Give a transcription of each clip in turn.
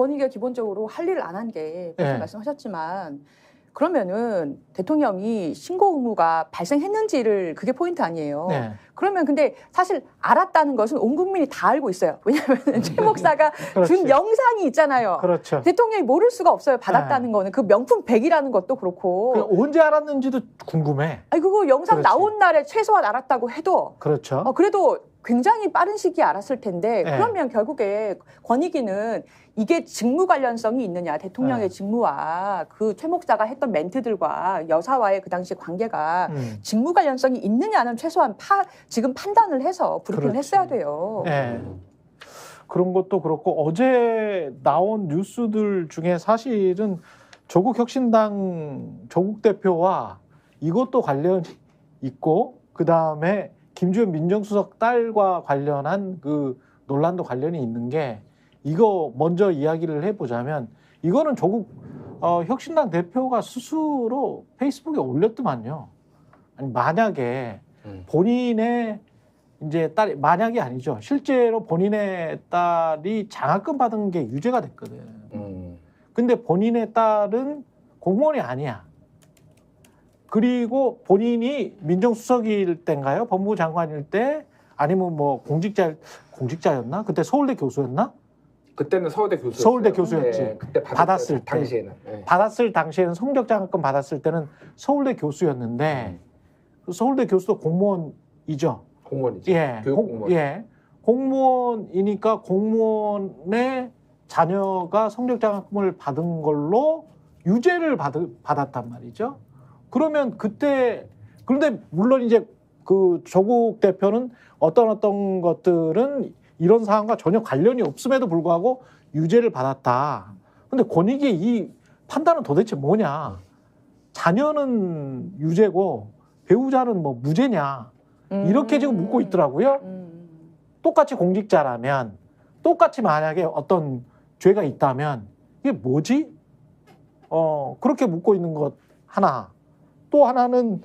권익위가 기본적으로 할 일을 안 한 게 네. 말씀하셨지만 그러면은 대통령이 신고 의무가 발생했는지를 그게 포인트 아니에요. 네. 그러면 근데 사실 알았다는 것은 온 국민이 다 알고 있어요. 왜냐하면 최 목사가 그렇지. 준 영상이 있잖아요. 그렇죠. 대통령이 모를 수가 없어요. 받았다는 거는 그 명품 100이라는 것도 그렇고. 그 언제 알았는지도 궁금해. 아니 그거 영상 그렇지. 나온 날에 최소한 알았다고 해도 그렇죠. 어, 그래도 굉장히 빠른 시기에 알았을 텐데 네. 그러면 결국에 권익위는 이게 직무 관련성이 있느냐 대통령의 네. 직무와 그 최 목사가 했던 멘트들과 여사와의 그 당시 관계가 음. 직무 관련성이 있느냐는 최소한 파, 지금 판단을 해서 브리핑을 그렇지. 했어야 돼요. 네. 그런 것도 그렇고 어제 나온 뉴스들 중에 사실은 조국 혁신당 조국 대표와 이것도 관련이 있고 그 다음에 김주현 민정수석 딸과 관련한 그 논란도 관련이 있는 게 이거 먼저 이야기를 해보자면 이거는 조국 어, 혁신당 대표가 스스로 페이스북에 올렸더만요. 아니 만약에 음. 본인의 이제 딸이 만약이 아니죠. 실제로 본인의 딸이 장학금 받은 게 유죄가 됐거든. 음. 근데 본인의 딸은 공무원이 아니야. 그리고 본인이 민정수석일 때인가요? 법무부 장관일 때 아니면 뭐 공직자 공직자였나? 그때 서울대 교수였나? 그때는 서울대 교수. 서울대 교수였지. 그때 받았을, 받았을 때. 당시에는. 네. 받았을 당시에는 성적 장학금 받았을 때는 서울대 교수였는데 음. 그 서울대 교수도 공무원이죠. 공무원이지. 예, 교육 공- 공무원. 예, 공무원이니까 공무원의 자녀가 성적 장학금을 받은 걸로 유죄를 받, 받았단 말이죠. 그러면 그때 그런데 물론 이제 그 조국 대표는 어떤 어떤 것들은 이런 사안과 전혀 관련이 없음에도 불구하고 유죄를 받았다. 근데 권익위 이 판단은 도대체 뭐냐? 자녀는 유죄고 배우자는 뭐 무죄냐? 이렇게 지금 묻고 있더라고요. 음. 똑같이 공직자라면 똑같이 만약에 어떤 죄가 있다면 이게 뭐지? 어 그렇게 묻고 있는 것 하나. 또 하나는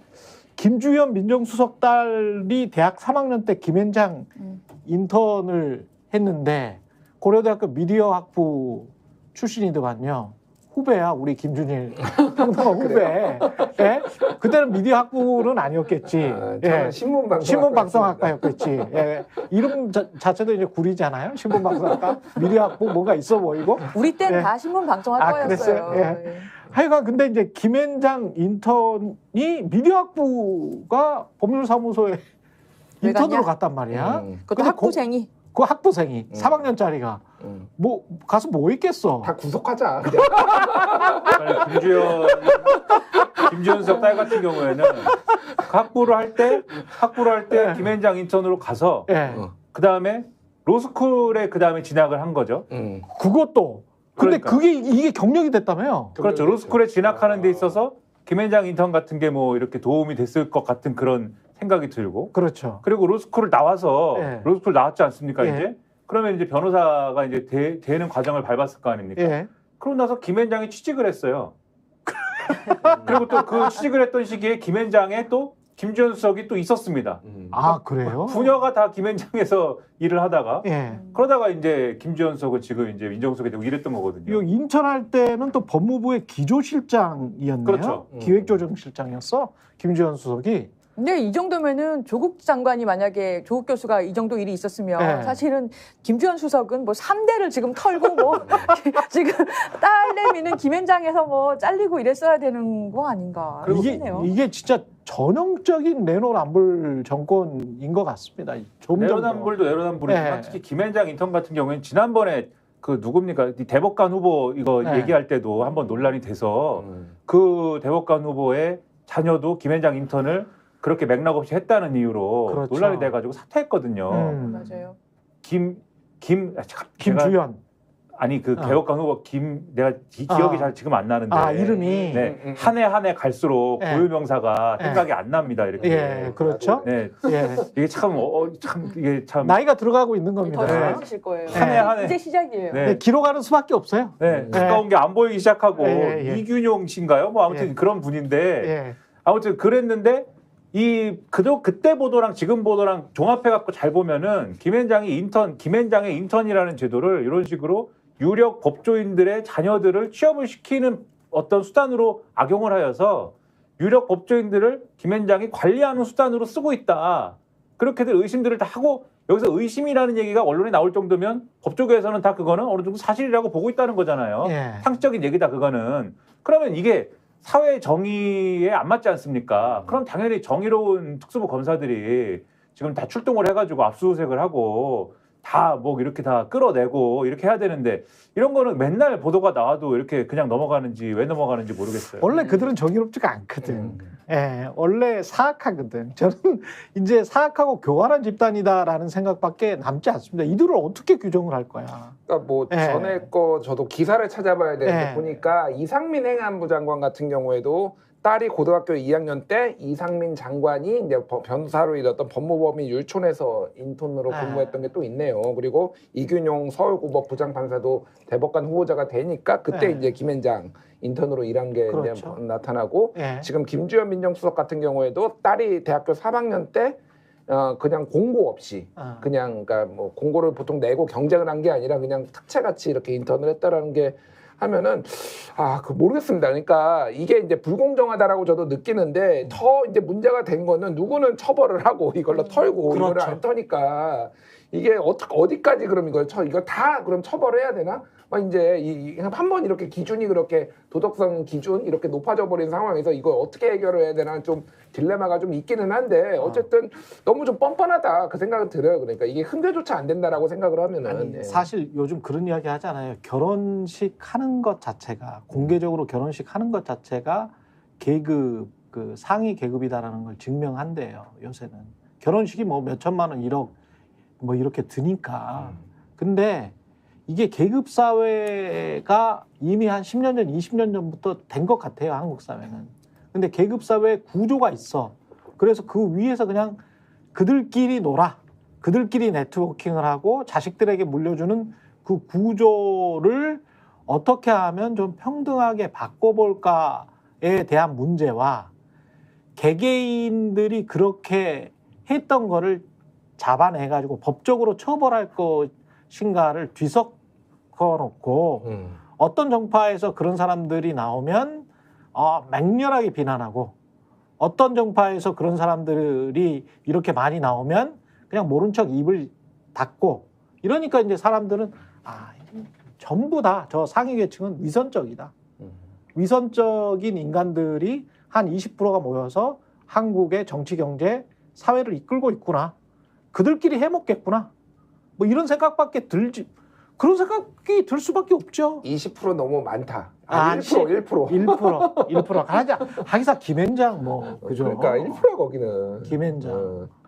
김주현 민정수석 딸이 대학 3학년 때 김현장 음. 인턴을 했는데 고려대학교 미디어 학부 출신이더만요. 후배야 우리 김준일 평등한 후배. 예? 그때는 미디어 학부는 아니었겠지. 아, 예. 신문 방송. 신문 방송학과였겠지. 예. 이름 자, 자체도 이제 구리잖아요. 신문 방송학과, 미디어 학부 뭔가 있어 보이고. 우리 때는 예. 다 신문 방송할 아? 예. 하여간 근데 이제 김현장 인턴이 미디어 학부가 법률사무소에 왜 인턴으로? 갔단 말이야. 음, 그것도 학부생이 그 학부생이 음. 3학년짜리가 음. 뭐 가서 뭐 있겠어. 다 구속하자. 그냥. 김주현 김주현석 딸 같은 경우에는 그 학부를 할 때 학부를 할때 네. 김현장 인턴으로 가서 예. 어. 그 다음에 로스쿨에 그 다음에 진학을 한 거죠. 음. 그것도. 근데 그러니까. 그게 이게 경력이 됐다며요. 그렇죠. 로스쿨에 진학하는 데 있어서 김현장 인턴 같은 게 뭐 이렇게 도움이 됐을 것 같은 그런 생각이 들고 그렇죠. 그리고 로스쿨을 나와서 예. 로스쿨 나왔지 않습니까 예. 이제 그러면 이제 변호사가 이제 되, 되는 과정을 밟았을 거 아닙니까? 예. 그러고 나서 김현장이 취직을 했어요. 그리고 또 그 취직을 했던 시기에 김현장에 또 김주현 수석이 또 있었습니다. 음. 아, 그래요? 부녀가 다 김현장에서 일을 하다가 예. 그러다가 이제 김주현 수석은 지금 이제 민정수석이 되고 이랬던 거거든요. 이 인턴할 때는 또 법무부의 기조실장이었네요. 그렇죠. 음. 기획조정실장이었어. 김주현 수석이. 근데 이 정도면은 조국 장관이 만약에 조국 교수가 이 정도 일이 있었으면 네. 사실은 김주현 수석은 뭐 3대를 지금 털고 뭐 지금 딸내미는 김현장에서 뭐 잘리고 이랬어야 되는 거 아닌가 이게 싶네요. 이게 진짜 전형적인 내로남불 정권인 것 같습니다. 좀 내로남불도 내로남불이지만 네. 특히 김현장 인턴 같은 경우에는 지난번에 그 누굽니까 이 대법관 후보 이거 네. 얘기할 때도 한번 논란이 돼서 음. 그 대법관 후보의 자녀도 김현장 인턴을 그렇게 맥락 없이 했다는 이유로 그렇죠. 논란이 돼가지고 사퇴했거든요. 음. 맞아요. 김, 김, 아, 참, 김주현. 아니 그 어. 대법관 후보 김 내가 기, 기억이 아. 잘 지금 안 나는데 아 이름이 네, 음, 음. 한해 한 해 갈수록 예. 고유 명사가 예. 생각이 안 납니다 이렇게. 예 그렇죠. 네, 예 이게 참, 어, 어, 참 이게 참. 나이가 들어가고 있는 더 겁니다. 네. 거예요. 한 해 한 해. 이제 시작이에요. 네. 네, 기록하는 수밖에 없어요. 네, 음. 가까운 게 안 보이기 시작하고 예, 예, 예. 이균용 씨인가요? 뭐 아무튼 예. 그런 분인데 예. 아무튼 그랬는데 이 그도 그때 보도랑 지금 보도랑 종합해 갖고 잘 보면은 김현장이 인턴 김현장의 인턴이라는 제도를 이런 식으로 유력 법조인들의 자녀들을 취업을 시키는 어떤 수단으로 악용을 하여서 유력 법조인들을 김현장이 관리하는 수단으로 쓰고 있다. 그렇게들 의심들을 다 하고 여기서 의심이라는 얘기가 언론에 나올 정도면 법조계에서는 다 그거는 어느 정도 사실이라고 보고 있다는 거잖아요. 예. 상식적인 얘기다 그거는. 그러면 이게 사회 정의에 안 맞지 않습니까? 그럼 당연히 정의로운 특수부 검사들이 지금 다 출동을 해가지고 압수수색을 하고 다 뭐 이렇게 다 끌어내고 이렇게 해야 되는데 이런 거는 맨날 보도가 나와도 이렇게 그냥 넘어가는지 왜 넘어가는지 모르겠어요. 원래 그들은 정의롭지가 않거든. 음. 예, 원래 사악하거든. 저는 이제 사악하고 교활한 집단이다라는 생각밖에 남지 않습니다. 이들을 어떻게 규정을 할 거야? 그러니까 뭐 예. 전에 거 저도 기사를 찾아봐야 되는데 예. 보니까 이상민 행안부 장관 같은 경우에도 딸이 고등학교 2학년 때 이상민 장관이 이제 법- 변호사로 일했던 법무법인 율촌에서 인턴으로 아. 근무했던 게 또 있네요. 그리고 이균용 서울고법 부장판사도 대법관 후보자가 되니까 그때 네. 이제 김현장 인턴으로 일한 게 이제 그렇죠. 나타나고 예. 지금 김주현 민정수석 같은 경우에도 딸이 대학교 3학년 때 어, 그냥 공고 없이 어. 그냥 그러니까 뭐 공고를 보통 내고 경쟁을 한 게 아니라 그냥 특채같이 이렇게 인턴을 했다라는 게 하면은 아 그 모르겠습니다. 그러니까 이게 이제 불공정하다라고 저도 느끼는데 더 이제 문제가 된 거는 누구는 처벌을 하고 이걸로 털고 이거를 그렇죠. 안 터니까 이게 어떻게 어디까지 그럼 이걸 처 이걸 다 그럼 처벌해야 되나? 막 이제 한번 이렇게 기준이 그렇게 도덕성 기준 이렇게 높아져 버린 상황에서 이걸 어떻게 해결을 해야 되나 좀 딜레마가 좀 있기는 한데 어쨌든 너무 좀 뻔뻔하다 그 생각은 들어요. 그러니까 이게 흔들조차 안 된다라고 생각을 하면은 아니, 네. 사실 요즘 그런 이야기 하잖아요. 결혼식 하는 것 자체가 공개적으로 결혼식 하는 것 자체가 계급 그 상위 계급이다라는 걸 증명한대요. 요새는 결혼식이 뭐 몇 천만 원, 1억 뭐 이렇게 드니까. 근데 이게 계급 사회가 이미 한 10년 전, 20년 전부터 된 것 같아요. 한국 사회는. 근데 계급 사회 구조가 있어. 그래서 그 위에서 그냥 그들끼리 놀아. 그들끼리 네트워킹을 하고 자식들에게 물려주는 그 구조를 어떻게 하면 좀 평등하게 바꿔볼까에 대한 문제와 개개인들이 그렇게 했던 거를 잡아내가지고 법적으로 처벌할 것인가를 뒤섞 어 놓고 음. 어떤 정파에서 그런 사람들이 나오면 어, 맹렬하게 비난하고 어떤 정파에서 그런 사람들이 이렇게 많이 나오면 그냥 모른 척 입을 닫고 이러니까 이제 사람들은 아 전부 다 저 상위 계층은 위선적이다. 음. 위선적인 인간들이 한 20%가 모여서 한국의 정치 경제 사회를 이끌고 있구나. 그들끼리 해먹겠구나. 뭐 이런 생각밖에 들지 그런 생각이 들 수밖에 없죠. 20% 너무 많다. 아, 아, 1% 1%. 1% 1% 하자 하기사 김현장 뭐 그죠? 그러니까 1% 거기는. 김현장.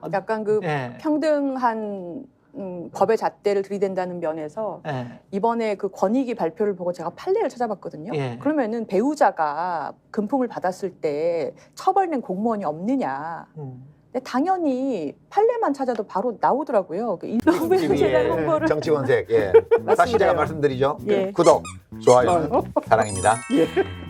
어. 약간 그 예. 평등한 음, 법의 잣대를 들이댄다는 면에서 예. 이번에 그 권익위 발표를 보고 제가 판례를 찾아봤거든요. 예. 그러면은 배우자가 금품을 받았을 때 처벌된 공무원이 없느냐. 음. 당연히 판례만 찾아도 바로 나오더라고요. 그 TV의 제가 홍보를 정치권색 예. 다시 제가 말씀드리죠. 예. 구독, 좋아요, 사랑입니다. 예.